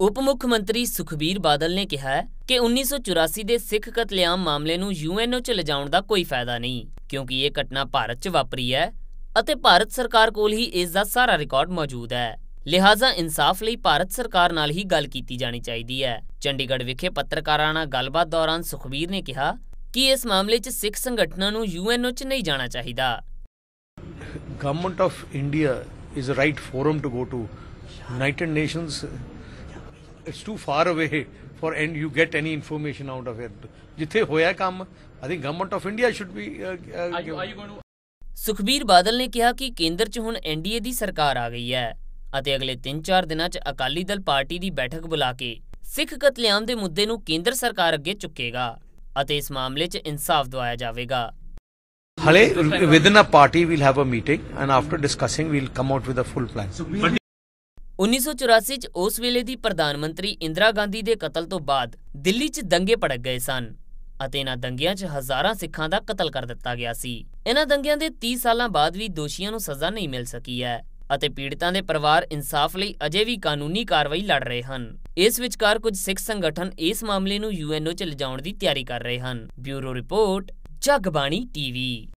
ਮੁੱਖ ਮੰਤਰੀ ਸੁਖਬੀਰ ਬਾਦਲ ਨੇ ਕਿਹਾ ਕਿ 1984 ਦੇ ਸਿੱਖ ਕਤਲੇਆਮ ਮਾਮਲੇ ਨੂੰ ਯੂਐਨਓ 'ਚ ਲਿਜਾਉਣ ਦਾ ਕੋਈ ਫਾਇਦਾ ਨਹੀਂ ਕਿਉਂਕਿ ਇਹ ਘਟਨਾ ਭਾਰਤ 'ਚ ਵਾਪਰੀ ਹੈ ਅਤੇ ਭਾਰਤ ਸਰਕਾਰ ਕੋਲ ਹੀ ਇਸ ਦਾ ਸਾਰਾ ਰਿਕਾਰਡ ਮੌਜੂਦ ਹੈ। ਲਿਹਾਜ਼ਾ ਇਨਸਾਫ ਲਈ ਭਾਰਤ ਸਰਕਾਰ ਨਾਲ ਹੀ ਗੱਲ ਕੀਤੀ ਜਾਣੀ ਚਾਹੀਦੀ ਹੈ। ਚੰਡੀਗੜ੍ਹ ਵਿਖੇ ਪੱਤਰਕਾਰਾਂ ਨਾਲ ਗੱਲਬਾਤ ਦੌਰਾਨ ਸੁਖਬੀਰ ਨੇ ਕਿਹਾ ਕਿ ਇਸ ਮਾਮਲੇ 'ਚ ਸਿੱਖ ਸੰਗਠਨਾਂ ਨੂੰ ਯੂਐਨਓ 'ਚ ਨਹੀਂ ਜਾਣਾ ਚਾਹੀਦਾ। Government of India is the right forum to go to. United Nations, it's too far away for and you get any information out of it. ਜਿੱਥੇ ਹੋਇਆ ਕੰਮ of India should be. Uh, uh, given- Sukhbir Badal ਨੇ ਕਿਹਾ ਕਿ ਕੇਂਦਰ 'ਚ ਹੁਣ NDA ਦੀ ਸਰਕਾਰ ਆ ਗਈ ਹੈ ਅਤੇ ਅਗਲੇ 3-4 ਦਿਨਾਂ 'ਚ ਅਕਾਲੀ ਦਲ ਪਾਰਟੀ ਦੀ ਬੈਠਕ ਬੁਲਾ ਕੇ ਸਿੱਖ ਕਤਲੇਆਮ ਦੇ ਮੁੱਦੇ ਨੂੰ ਕੇਂਦਰ ਸਰਕਾਰ ਅੱਗੇ ਚੁੱਕੇਗਾ ਅਤੇ ਇਸ ਮਾਮਲੇ 'ਚ ਇਨਸਾਫ ਦਿਵਾਇਆ ਜਾਵੇਗਾ ਹਲੇ within a party we'll have a meeting and after discussing we'll come out with a full plan. 1984 'ਚ ਉਸ ਵੇਲੇ ਦੀ ਪ੍ਰਧਾਨ ਮੰਤਰੀ ਇੰਦਰਾ ਗਾਂਧੀ ਦੇ ਕਤਲ ਤੋਂ ਬਾਅਦ ਦਿੱਲੀ 'ਚ ਦੰਗੇ ਭੜਕ ਗਏ ਸਨ ਅਤੇ ਇਹਨਾਂ ਦੰਗਿਆਂ 'ਚ ਹਜ਼ਾਰਾਂ ਸਿੱਖਾਂ ਦਾ ਕਤਲ ਕਰ ਦਿੱਤਾ ਗਿਆ ਸੀ। ਇਹਨਾਂ ਦੰਗਿਆਂ ਦੇ 30 ਸਾਲਾਂ ਬਾਅਦ ਵੀ ਦੋਸ਼ੀਆਂ ਨੂੰ ਸਜ਼ਾ ਨਹੀਂ ਮਿਲ ਸਕੀ ਹੈ ਅਤੇ ਪੀੜਤਾਂ ਦੇ ਪਰਿਵਾਰ ਇਨਸਾਫ ਲਈ ਅਜੇ ਵੀ ਕਾਨੂੰਨੀ ਕਾਰਵਾਈ ਲੜ ਰਹੇ ਹਨ। ਇਸ ਵਿਚਕਾਰ ਕੁਝ ਸਿੱਖ ਸੰਗਠਨ ਇਸ ਮਾਮਲੇ ਨੂੰ ਯੂਐਨਓ 'ਚ ਲਿਜਾਉਣ ਦੀ ਤਿਆਰੀ ਕਰ ਰਹੇ ਹਨ। Bureau report, Jagbani TV.